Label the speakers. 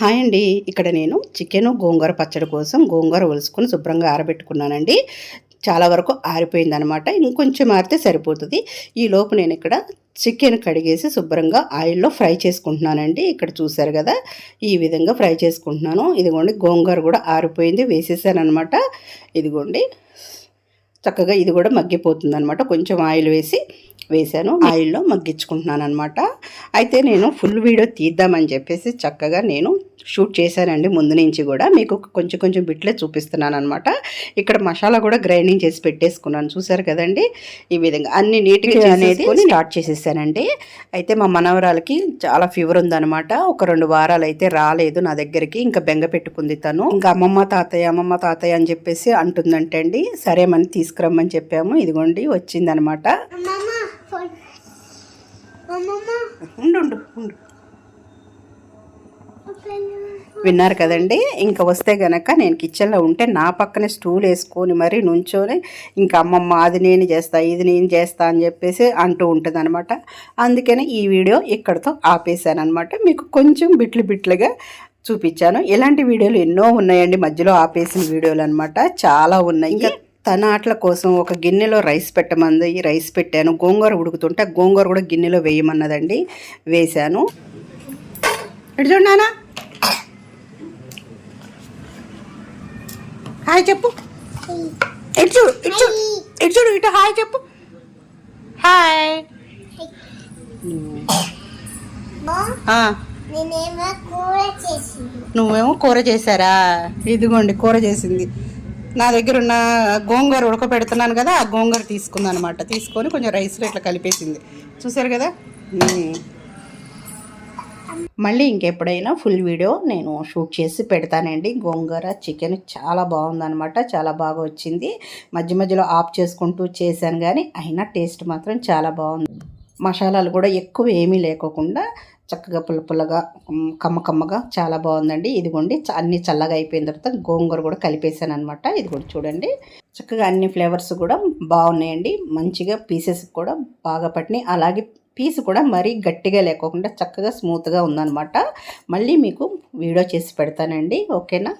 Speaker 1: Hi అండి. ఇక్కడ నేను చికెన్ గోంగూర పచ్చడి కోసం గోంగూర ఒలుసుకొని శుభ్రంగా ఆరబెట్టుకున్నానండి. చాలా వరకు ఆరిపోయిందనమాట. ఇంకొంచెం ఆరితే సరిపోతుంది. ఈ లోపు నేను ఇక్కడ చికెన్ కడిగేసి శుభ్రంగా ఆయిల్లో ఫ్రై చేసుకుంటున్నానండి. ఇక్కడ చూసారు కదా ఈ విధంగా ఫ్రై చేసుకుంటున్నాను. ఇదిగోండి గోంగూర కూడా ఆరిపోయింది వేసేసాను అనమాట ఇదిగోండి చక్కగా ఇది కూడా మగ్గిపోతుంది అనమాట కొంచెం ఆయిల్ వేసి వేశాను ఆయిల్లో మగ్గించుకుంటున్నాను అనమాట అయితే నేను ఫుల్ వీడియో తీద్దామని చెప్పేసి చక్కగా నేను షూట్ చేశానండి. ముందు నుంచి కూడా మీకు కొంచెం కొంచెం బిట్లే చూపిస్తున్నాను అనమాట ఇక్కడ మసాలా కూడా గ్రైండింగ్ చేసి పెట్టేసుకున్నాను. చూసారు కదండి? ఈ విధంగా అన్ని నీట్గా అనేది స్టార్ట్ చేసేసానండి. అయితే మా మనవరాలకి చాలా ఫీవర్ ఉందన్నమాట. ఒక రెండు వారాలు అయితే రాలేదు నా దగ్గరికి. ఇంకా బెంగ పెట్టుకుంది తను. ఇంకా అమ్మమ్మ తాతయ్య అమ్మమ్మ తాతయ్య అని చెప్పేసి అంటుందంటే అండి సరే మని తీసుకురమ్మని చెప్పాము. ఇదిగోండి వచ్చిందనమాట ఉండు ఉండు ఉండు. విన్నారు కదండి? ఇంకా వస్తే గనక నేను కిచెన్లో ఉంటే నా పక్కనే స్టూల్ వేసుకొని మరీ నుంచొని ఇంకా అమ్మమ్మ అది నేను చేస్తా ఇది నేను చేస్తా అని చెప్పేసి అంటూ ఉంటుంది అనమాట అందుకని ఈ వీడియో ఇక్కడతో ఆపేసాను అనమాట మీకు కొంచెం బిట్లు బిట్లుగా చూపించాను. ఇలాంటి వీడియోలు ఎన్నో ఉన్నాయండి. మధ్యలో ఆపేసిన వీడియోలు అనమాట చాలా ఉన్నాయి. ఇంకా తన ఆటల కోసం ఒక గిన్నెలో రైస్ పెట్టమంది. రైస్ పెట్టాను. గోంగూర ఉడుకుతుంటే ఆ గోంగూర కూడా గిన్నెలో వేయమన్నదండి. వేశాను. ఇటు చూడు నాన్న. హాయ్ చెప్పు. ఇటు చూడు ఇటు చూడు ఇటు చూడు ఇటు హాయ్ చెప్పు. హాయ్. నువ్వేమో కూర చేశారా? ఇదిగోండి కూర చేసింది. నా దగ్గర ఉన్న గోంగూర ఉడకపెడుతున్నాను కదా ఆ గోంగూర తీసుకుంది అనమాట తీసుకొని కొంచెం రైస్లో ఇట్లా కలిపేసింది. చూసారు కదా? మళ్ళీ ఇంకెప్పుడైనా ఫుల్ వీడియో నేను షూట్ చేసి పెడతానండి. గోంగూర చికెన్ చాలా బాగుందనమాట. చాలా బాగా వచ్చింది. మధ్య మధ్యలో ఆఫ్ చేసుకుంటూ చేశాను కానీ అయినా టేస్ట్ మాత్రం చాలా బాగుంది. మసాలాలు కూడా ఎక్కువ ఏమీ లేకోకుండా చక్కగా పుల్ల పుల్లగా కమ్మ కమ్మగా చాలా బాగుందండి. ఇదిగోండి అన్ని చల్లగా అయిపోయిన తర్వాత గోంగూర కూడా కలిపేసాను అనమాట ఇది కూడా చూడండి చక్కగా అన్ని ఫ్లేవర్స్ కూడా బాగున్నాయండి. మంచిగా పీసెస్ కూడా బాగా పట్టినాయి. అలాగే పీస్ కూడా మరీ గట్టిగా లేకోకుండా చక్కగా స్మూత్గా ఉందన్నమాట. మళ్ళీ మీకు వీడియో చేసి పెడతానండి. ఓకేనా?